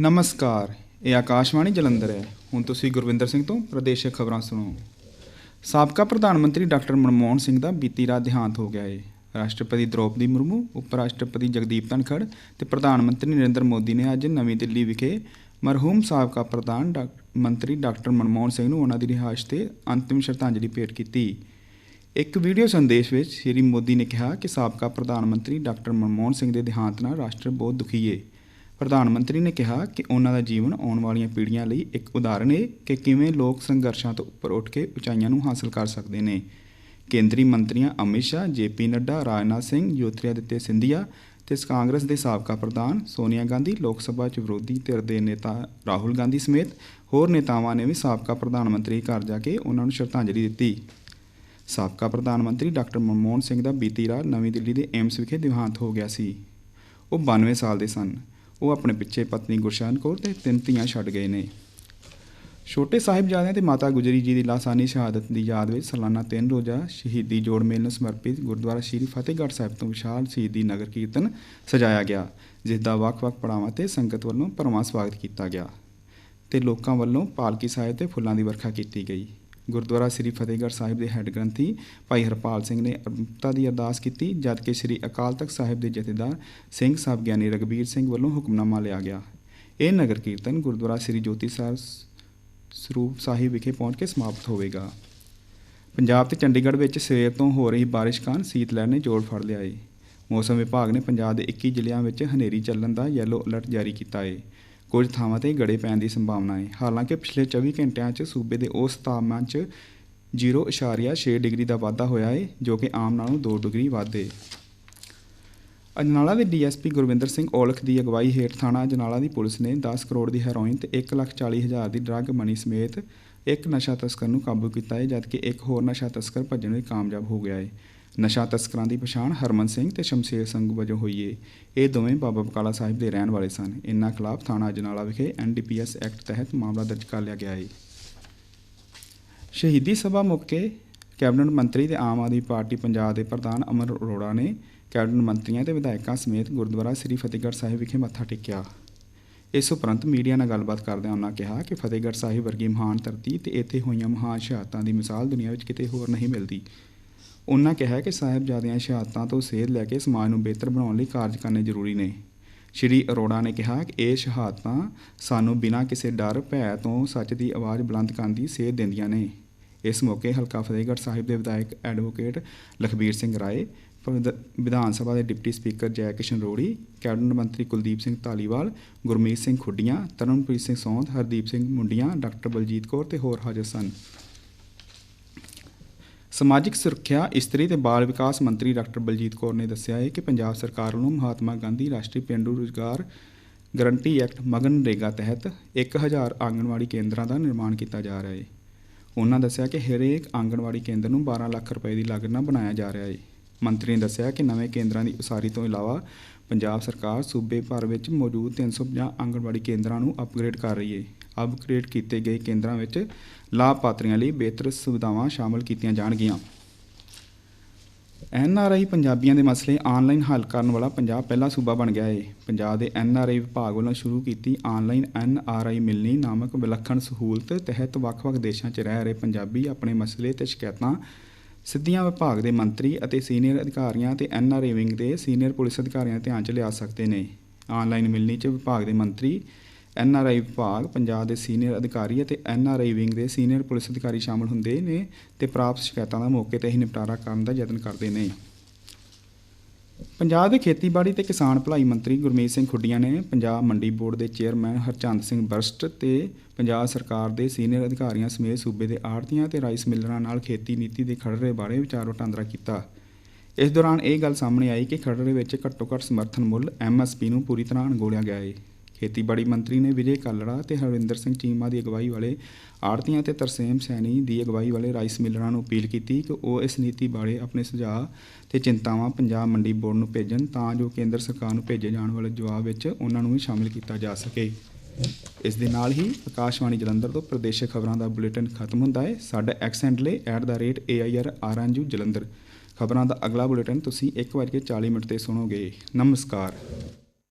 ਨਮਸਕਾਰ, ਇਹ ਆਕਾਸ਼ਵਾਣੀ ਜਲੰਧਰ ਹੈ। ਹੁਣ ਤੁਸੀਂ ਗੁਰਵਿੰਦਰ ਸਿੰਘ ਤੋਂ ਪ੍ਰਦੇਸ਼ਕ ਖਬਰਾਂ ਸੁਣੋ। ਸਾਬਕਾ ਪ੍ਰਧਾਨ ਮੰਤਰੀ ਡਾਕਟਰ ਮਨਮੋਹਨ ਸਿੰਘ ਦਾ ਬੀਤੀ ਰਾਤ ਦੇਹਾਂਤ ਹੋ ਗਿਆ ਹੈ ਰਾਸ਼ਟਰਪਤੀ ਦ੍ਰੋਪਦੀ ਮੁਰਮੂ ਉਪ ਰਾਸ਼ਟਰਪਤੀ ਜਗਦੀਪ ਧਨਖੜ ਤੇ ਪ੍ਰਧਾਨ ਮੰਤਰੀ ਨਰਿੰਦਰ ਮੋਦੀ ਨੇ ਅੱਜ ਨਵੀਂ ਦਿੱਲੀ ਵਿਖੇ ਮਰਹੂਮ ਸਾਬਕਾ ਪ੍ਰਧਾਨ ਡਾ- ਮੰਤਰੀ ਡਾਕਟਰ ਮਨਮੋਹਨ ਸਿੰਘ ਨੂੰ ਉਹਨਾਂ ਦੀ ਰਿਹਾਇਸ਼ ਤੇ ਅੰਤਿਮ ਸ਼ਰਧਾਂਜਲੀ ਭੇਟ ਕੀਤੀ। ਇੱਕ ਵੀਡੀਓ ਸੰਦੇਸ਼ ਵਿੱਚ ਸ੍ਰੀ ਮੋਦੀ ਨੇ ਕਿਹਾ ਕਿ ਸਾਬਕਾ ਪ੍ਰਧਾਨ ਮੰਤਰੀ ਡਾਕਟਰ ਮਨਮੋਹਨ ਸਿੰਘ ਦੇ ਦੇਹਾਂਤ ਨਾਲ ਰਾਸ਼ਟਰ ਬਹੁਤ ਦੁਖੀ ਹੈ ਪ੍ਰਧਾਨ ਮੰਤਰੀ ਨੇ ਕਿਹਾ ਕਿ ਉਹਨਾਂ ਦਾ ਜੀਵਨ ਆਉਣ ਵਾਲੀਆਂ ਪੀੜ੍ਹੀਆਂ ਲਈ ਇੱਕ ਉਦਾਹਰਣ ਹੈ ਕਿ ਕਿਵੇਂ ਲੋਕ ਸੰਘਰਸ਼ਾਂ ਤੋਂ ਉੱਪਰ ਉੱਠ ਕੇ ਉਚਾਈਆਂ ਨੂੰ ਹਾਸਲ ਕਰ ਸਕਦੇ ਨੇ। ਕੇਂਦਰੀ ਮੰਤਰੀਆਂ ਅਮਿਤ ਸ਼ਾਹ, ਜੇਪੀ ਨੱਡਾ, ਰਾਜਨਾਥ ਸਿੰਘ ਜੋਤਿਰਾਦਿੱਤਿਆ ਸਿੰਧੀਆ ਤੇ ਕਾਂਗਰਸ ਦੇ ਸਾਬਕਾ ਪ੍ਰਧਾਨ ਸੋਨੀਆ ਗਾਂਧੀ, ਲੋਕ ਸਭਾ ਚ ਵਿਰੋਧੀ ਧਿਰ ਦੇ ਨੇਤਾ ਰਾਹੁਲ ਗਾਂਧੀ ਸਮੇਤ ਹੋਰ ਨੇਤਾਵਾਂ ਨੇ ਵੀ ਸਾਬਕਾ ਪ੍ਰਧਾਨ ਮੰਤਰੀ ਘਰ ਜਾ ਕੇ ਉਹਨਾਂ ਨੂੰ ਸ਼ਰਧਾਂਜਲੀ ਦਿੱਤੀ। ਸਾਬਕਾ ਪ੍ਰਧਾਨ ਮੰਤਰੀ ਡਾਕਟਰ ਮਨਮੋਹਨ ਸਿੰਘ ਦਾ ਬੀਤੀ ਰਾਤ ਨਵੀਂ ਦਿੱਲੀ ਦੇ ਏਮਸ ਵਿਖੇ ਦੇਹਾਂਤ ਹੋ ਗਿਆ ਸੀ। ਉਹ 92 ਸਾਲ ਦੇ ਸਨ। ਉਹ ਆਪਣੇ ਪਿੱਛੇ ਪਤਨੀ ਗੁਰਸ਼ਾਨ ਕੌਰ ਤੇ ਤਿੰਨ ਧੀਆਂ ਛੱਡ ਗਏ ਨੇ। ਛੋਟੇ ਸਾਹਿਬਜ਼ਾਦਿਆਂ ਤੇ ਮਾਤਾ ਗੁਜਰੀ ਜੀ ਦੀ ਲਾਸਾਨੀ ਸ਼ਹਾਦਤ ਦੀ ਯਾਦ ਵਿੱਚ ਸਾਲਾਨਾ ਤਿੰਨ ਰੋਜ਼ਾ ਸ਼ਹੀਦੀ ਜੋੜ ਮੇਲ ਨੂੰ ਸਮਰਪਿਤ ਗੁਰਦੁਆਰਾ ਸ਼੍ਰੀ ਫਤਿਹਗੜ੍ਹ ਸਾਹਿਬ ਤੋਂ ਵਿਸ਼ਾਲ ਸ਼ਹੀਦੀ ਨਗਰ ਕੀਰਤਨ ਸਜਾਇਆ ਗਿਆ, ਜਿਸ ਦਾ ਵੱਖ-ਵੱਖ ਪੜਾਵਾਂ ਤੇ ਸੰਗਤ ਵੱਲੋਂ ਭਰਵਾਂ ਸਵਾਗਤ ਕੀਤਾ ਗਿਆ ਤੇ ਲੋਕਾਂ ਵੱਲੋਂ ਪਾਲਕੀ ਸਾਹਿਬ ਤੇ ਫੁੱਲਾਂ ਦੀ ਵਰਖਾ ਕੀਤੀ ਗਈ। ਗੁਰਦੁਆਰਾ ਸ੍ਰੀ ਫਤਿਹਗੜ੍ਹ ਸਾਹਿਬ ਦੇ ਹੈੱਡ ਗ੍ਰੰਥੀ ਭਾਈ ਹਰਪਾਲ ਸਿੰਘ ਨੇ ਅਰਪਤਾ ਦੀ ਅਰਦਾਸ ਕੀਤੀ ਜਦਕਿ ਸ੍ਰੀ ਅਕਾਲ ਤਖਤ ਸਾਹਿਬ ਦੇ ਜਥੇਦਾਰ ਸਿੰਘ ਸਾਹਿਬ ਗਿਆਨੀ ਰਗਬੀਰ ਸਿੰਘ ਵੱਲੋਂ ਹੁਕਮਨਾਮਾ ਲਿਆ ਗਿਆ। ਇਹ ਨਗਰ ਕੀਰਤਨ ਗੁਰਦੁਆਰਾ ਸ੍ਰੀ ਜੋਤੀ ਸਾਹਿਬ ਸਰੂਪ ਸਾਹਿਬ ਵਿਖੇ ਪਹੁੰਚ ਕੇ ਸਮਾਪਤ ਹੋਵੇਗਾ। ਪੰਜਾਬ ਤੇ ਚੰਡੀਗੜ੍ਹ ਵਿੱਚ ਸਵੇਰ ਤੋਂ ਹੋ ਰਹੀ ਬਾਰਿਸ਼ ਕਾਰਨ ਸੀਤ ਲਹਿਰ ਨੇ ਜੋੜ ਫੜ ਲਿਆ ਏ ਮੌਸਮ ਵਿਭਾਗ ਨੇ ਪੰਜਾਬ ਦੇ 21 ਜ਼ਿਲ੍ਹਿਆਂ ਵਿੱਚ ਹਨੇਰੀ ਚੱਲਣ ਦਾ ਯੈਲੋ ਅਲਰਟ ਜਾਰੀ ਕੀਤਾ ਏ। ਕੁਝ ਥਾਵਾਂ ਤੇ ਗੜੇ ਪੈਣ ਦੀ ਸੰਭਾਵਨਾ ਹੈ। ਹਾਲਾਂਕਿ ਪਿਛਲੇ 24 ਘੰਟਿਆਂ 'ਚ ਸੂਬੇ ਦੇ ਉਸ ਤਾਪਮਾਨ 'ਚ 0.6 ਡਿਗਰੀ ਦਾ ਵਾਧਾ ਹੋਇਆ ਹੈ ਜੋ ਕਿ ਆਮ ਨਾਲੋਂ 2 ਡਿਗਰੀ ਵੱਧ ਹੈ ਅਜਨਾਲਾ ਦੇ ਡੀਐਸਪੀ ਗੁਰਵਿੰਦਰ ਸਿੰਘ ਔਲਖ ਦੀ ਅਗਵਾਈ ਹੇਠ ਥਾਣਾ ਅਜਨਾਲਾ ਦੀ ਪੁਲਿਸ ਨੇ 10 ਕਰੋੜ ਦੀ ਹੈਰੋਇਨ ਤੇ 1,40,000 ਦੀ ਡਰੱਗ ਮਨੀ ਸਮੇਤ ਇੱਕ ਨਸ਼ਾ ਤਸਕਰ ਨੂੰ ਕਾਬੂ ਕੀਤਾ ਹੈ ਜਦਕਿ ਇੱਕ ਹੋਰ ਨਸ਼ਾ ਤਸਕਰ ਭੱਜਣ ਵਿੱਚ ਕਾਮਯਾਬ ਹੋ ਗਿਆ ਹੈ ਨਸ਼ਾ ਤਸਕਰਾਂ ਦੀ ਪਛਾਣ ਹਰਮਨ ਸਿੰਘ ਤੇ ਸ਼ਮਸ਼ੇਰ ਸਿੰਘ ਵਜੋਂ ਹੋਈ ਏ। ਇਹ ਦੋਵੇਂ ਬਾਬਾ ਬਕਾਲਾ ਸਾਹਿਬ ਦੇ ਰਹਿਣ ਵਾਲੇ ਸਨ। ਇਨ੍ਹਾਂ ਖਿਲਾਫ ਥਾਣਾ ਅਜਨਾਲਾ ਵਿਖੇ ਐਨਡੀਪੀਐਸ ਐਕਟ ਤਹਿਤ ਮਾਮਲਾ ਦਰਜ ਕਰ ਲਿਆ ਗਿਆ ਏ। ਸ਼ਹੀਦੀ ਸਭਾ ਮੌਕੇ ਕੈਬਨਿਟ ਮੰਤਰੀ ਤੇ ਆਮ ਆਦਮੀ ਪਾਰਟੀ ਪੰਜਾਬ ਦੇ ਪ੍ਰਧਾਨ ਅਮਰ ਅਰੋੜਾ ਨੇ ਕੈਬਨਿਟ ਮੰਤਰੀਆਂ ਤੇ ਵਿਧਾਇਕਾਂ ਸਮੇਤ ਗੁਰਦੁਆਰਾ ਸ੍ਰੀ ਫਤਿਹਗੜ੍ਹ ਸਾਹਿਬ ਵਿਖੇ ਮੱਥਾ ਟੇਕਿਆ। ਇਸ ਉਪਰੰਤ ਮੀਡੀਆ ਨਾਲ ਗੱਲਬਾਤ ਕਰਦਿਆਂ ਉਹਨਾਂ ਕਿਹਾ ਕਿ ਫਤਿਹਗੜ੍ਹ ਸਾਹਿਬ ਵਰਗੀ ਮਹਾਨ ਧਰਤੀ ਤੇ ਇੱਥੇ ਹੋਈਆਂ ਮਹਾਨ ਸ਼ਹਾਦਤਾਂ ਦੀ ਮਿਸਾਲ ਦੁਨੀਆ ਵਿੱਚ ਕਿਤੇ ਹੋਰ ਨਹੀਂ ਮਿਲਦੀ। ਉਹਨਾਂ ਕਿਹਾ ਕਿ ਸਾਹਿਬਜ਼ਾਦਿਆਂ ਸ਼ਹਾਦਤਾਂ ਤੋਂ ਸੇਧ ਲੈ ਕੇ ਸਮਾਜ ਨੂੰ ਬਿਹਤਰ ਬਣਾਉਣ ਲਈ ਕਾਰਜ ਕਰਨੇ ਜ਼ਰੂਰੀ ਨੇ। ਸ਼੍ਰੀ ਅਰੋੜਾ ਨੇ ਕਿਹਾ ਕਿ ਇਹ ਸ਼ਹਾਦਤਾਂ ਸਾਨੂੰ ਬਿਨਾਂ ਕਿਸੇ ਡਰ, ਭੈ ਤੋਂ ਸੱਚ ਦੀ ਆਵਾਜ਼ ਬੁਲੰਦ ਕਰਨ ਦੀ ਸੇਧ ਦਿੰਦੀਆਂ ਨੇ। ਇਸ ਮੌਕੇ ਹਲਕਾ ਫਤਿਹਗੜ੍ਹ ਸਾਹਿਬ ਦੇ ਵਿਧਾਇਕ ਐਡਵੋਕੇਟ ਲਖਬੀਰ ਸਿੰਘ ਰਾਏ, ਪ੍ਰਧ- ਵਿਧਾਨ ਸਭਾ ਦੇ ਡਿਪਟੀ ਸਪੀਕਰ ਜੈ ਕਿਸ਼ਨ ਰੋੜੀ, ਕੈਬਨਿਟ ਮੰਤਰੀ ਕੁਲਦੀਪ ਸਿੰਘ ਧਾਲੀਵਾਲ, ਗੁਰਮੀਤ ਸਿੰਘ ਖੁੱਡੀਆਂ, ਤਰਨਪ੍ਰੀਤ ਸਿੰਘ ਸੌਂਦ ਹਰਦੀਪ ਸਿੰਘ ਮੁੰਡੀਆਂ, ਡਾਕਟਰ ਬਲਜੀਤ ਕੌਰ ਤੇ ਹੋਰ ਹਾਜ਼ਰ ਸਨ। ਸਮਾਜਿਕ ਸੁਰੱਖਿਆ, ਇਸਤਰੀ ਤੇ ਬਾਲ ਵਿਕਾਸ ਮੰਤਰੀ ਡਾਕਟਰ ਬਲਜੀਤ ਕੌਰ ਨੇ ਦੱਸਿਆ ਹੈ ਕਿ ਪੰਜਾਬ ਸਰਕਾਰ ਵੱਲੋਂ ਮਹਾਤਮਾ ਗਾਂਧੀ ਰਾਸ਼ਟਰੀ ਪੇਂਡੂ ਰੁਜ਼ਗਾਰ ਗਰੰਟੀ ਐਕਟ ਮਗਨਰੇਗਾ ਤਹਿਤ 1000 ਆਂਗਣਵਾੜੀ ਕੇਂਦਰਾਂ ਦਾ ਨਿਰਮਾਣ ਕੀਤਾ ਜਾ ਰਿਹਾ ਹੈ। ਉਹਨਾਂ ਦੱਸਿਆ ਕਿ ਹਰੇਕ ਆਂਗਣਵਾੜੀ ਕੇਂਦਰ ਨੂੰ 12 ਲੱਖ ਰੁਪਏ ਦੀ ਲਾਗਤ ਨਾਲ ਬਣਾਇਆ ਜਾ ਰਿਹਾ ਹੈ। ਮੰਤਰੀ ਨੇ ਦੱਸਿਆ ਕਿ ਨਵੇਂ ਕੇਂਦਰਾਂ ਦੀ ਉਸਾਰੀ ਤੋਂ ਇਲਾਵਾ ਪੰਜਾਬ ਸਰਕਾਰ ਸੂਬੇ ਭਰ ਵਿੱਚ ਮੌਜੂਦ 350 ਆਂਗਣਵਾੜੀ ਕੇਂਦਰਾਂ ਨੂੰ ਅਪਗ੍ਰੇਡ ਕਰ ਰਹੀ ਹੈ। ਅਪਗ੍ਰੇਡ ਕੀਤੇ ਗਏ ਕੇਂਦਰਾਂ ਵਿੱਚ ਲਾਭਪਾਤਰੀਆਂ ਲਈ ਬਿਹਤਰ ਸੁਵਿਧਾਵਾਂ ਸ਼ਾਮਲ ਕੀਤੀਆਂ ਜਾਣਗੀਆਂ। ਐਨਆਰਆਈ ਪੰਜਾਬੀਆਂ ਦੇ ਮਸਲੇ ਆਨਲਾਈਨ ਹੱਲ ਕਰਨ ਵਾਲਾ ਪੰਜਾਬ ਪਹਿਲਾ ਸੂਬਾ ਬਣ ਗਿਆ ਹੈ ਪੰਜਾਬ ਦੇ ਐਨਆਰਆਈ ਵਿਭਾਗ ਵੱਲੋਂ ਸ਼ੁਰੂ ਕੀਤੀ ਆਨਲਾਈਨ ਐਨਆਰਆਈ ਮਿਲਣੀ ਨਾਮਕ ਵਿਲੱਖਣ ਸਹੂਲਤ ਤਹਿਤ ਵੱਖ-ਵੱਖ ਦੇਸ਼ਾਂ 'ਚ ਰਹਿ ਰਹੇ ਪੰਜਾਬੀ ਆਪਣੇ ਮਸਲੇ ਤੇ ਸ਼ਿਕਾਇਤਾਂ ਸਿੱਧੀਆਂ ਵਿਭਾਗ ਦੇ ਮੰਤਰੀ ਅਤੇ ਸੀਨੀਅਰ ਅਧਿਕਾਰੀਆਂ ਤੇ ਐਨਆਰਆਈ ਵਿੰਗ ਦੇ ਸੀਨੀਅਰ ਪੁਲਿਸ ਅਧਿਕਾਰੀਆਂ ਧਿਆਨ 'ਚ ਲਿਆ ਸਕਦੇ ਨੇ। ਆਨਲਾਈਨ ਮਿਲਣੀ 'ਚ ਵਿਭਾਗ ਦੇ ਮੰਤਰੀ ਐੱਨ ਆਰ ਆਈ ਵਿਭਾਗ, ਪੰਜਾਬ ਦੇ ਸੀਨੀਅਰ ਅਧਿਕਾਰੀ ਅਤੇ ਐੱਨ ਆਰ ਆਈ ਵਿੰਗ ਦੇ ਸੀਨੀਅਰ ਪੁਲਿਸ ਅਧਿਕਾਰੀ ਸ਼ਾਮਲ ਹੁੰਦੇ ਨੇ ਤੇ ਪ੍ਰਾਪਤ ਸ਼ਿਕਾਇਤਾਂ ਦਾ ਮੌਕੇ ਤੇ ਹੀ ਨਿਪਟਾਰਾ ਕਰਨ ਦਾ ਯਤਨ ਕਰਦੇ ਨੇ। ਪੰਜਾਬ ਦੇ ਖੇਤੀਬਾੜੀ ਤੇ ਕਿਸਾਨ ਭਲਾਈ ਮੰਤਰੀ ਗੁਰਮੀਤ ਸਿੰਘ ਖੁੱਡੀਆਂ ਨੇ ਪੰਜਾਬ ਮੰਡੀ ਬੋਰਡ ਦੇ ਚੇਅਰਮੈਨ ਹਰਚੰਦ ਸਿੰਘ ਬਰਸਟ ਤੇ ਪੰਜਾਬ ਸਰਕਾਰ ਦੇ ਸੀਨੀਅਰ ਅਧਿਕਾਰੀਆਂ ਸਮੇਤ ਸੂਬੇ ਦੇ ਆੜਤੀਆਂ ਤੇ ਰਾਈਸ ਮਿਲਰਾਂ ਨਾਲ ਖੇਤੀ ਨੀਤੀ ਦੇ ਖੜਰੇ ਬਾਰੇ ਵਿਚਾਰ ਵਟਾਂਦਰਾ ਕੀਤਾ। ਇਸ ਦੌਰਾਨ ਇਹ ਗੱਲ ਸਾਹਮਣੇ ਆਈ ਕਿ ਖੜਰੇ ਵਿੱਚ ਘੱਟੋ ਘੱਟ ਸਮਰਥਨ ਮੁੱਲ ਐਮਐਸਪੀ ਨੂੰ ਪੂਰੀ ਤਰ੍ਹਾਂ ਅਣਗੋਲਿਆ ਗਿਆ ਹੈ ਖੇਤੀਬਾੜੀ ਮੰਤਰੀ ਨੇ ਵਿਜੇ ਕਾਲੜਾ ਤੇ ਹਰਵਿੰਦਰ ਸਿੰਘ ਚੀਮਾ ਦੀ ਅਗਵਾਈ ਵਾਲੇ ਆੜਤੀਆਂ ਤੇ ਤਰਸੇਮ ਸੈਣੀ ਦੀ ਅਗਵਾਈ ਵਾਲੇ ਰਾਈਸ ਮਿਲਰਾਂ ਨੂੰ ਅਪੀਲ ਕੀਤੀ ਕਿ ਉਹ ਇਸ ਨੀਤੀ ਬਾਰੇ ਆਪਣੇ ਸੁਝਾਅ ਤੇ ਚਿੰਤਾਵਾਂ ਪੰਜਾਬ ਮੰਡੀ ਬੋਰਡ ਨੂੰ ਭੇਜਣ ਤਾਂ ਜੋ ਕੇਂਦਰ ਸਰਕਾਰ ਨੂੰ ਭੇਜੇ ਜਾਣ ਵਾਲੇ ਜਵਾਬ ਵਿੱਚ ਉਹਨਾਂ ਨੂੰ ਵੀ ਸ਼ਾਮਿਲ ਕੀਤਾ ਜਾ ਸਕੇ। ਇਸ ਦੇ ਨਾਲ ਹੀ ਆਕਾਸ਼ਵਾਣੀ ਜਲੰਧਰ ਤੋਂ ਪ੍ਰਦੇਸ਼ਕ ਖਬਰਾਂ ਦਾ ਬੁਲੇਟਿਨ ਖਤਮ ਹੁੰਦਾ ਹੈ। ਸਾਡਾ ਐਕਸੈਂਟ ਲਈ @air ਜਲੰਧਰ। ਖਬਰਾਂ ਦਾ ਅਗਲਾ ਬੁਲੇਟਿਨ ਤੁਸੀਂ 1:40 ਮਿੰਟ ਤੇ ਸੁਣੋਗੇ। ਨਮਸਕਾਰ।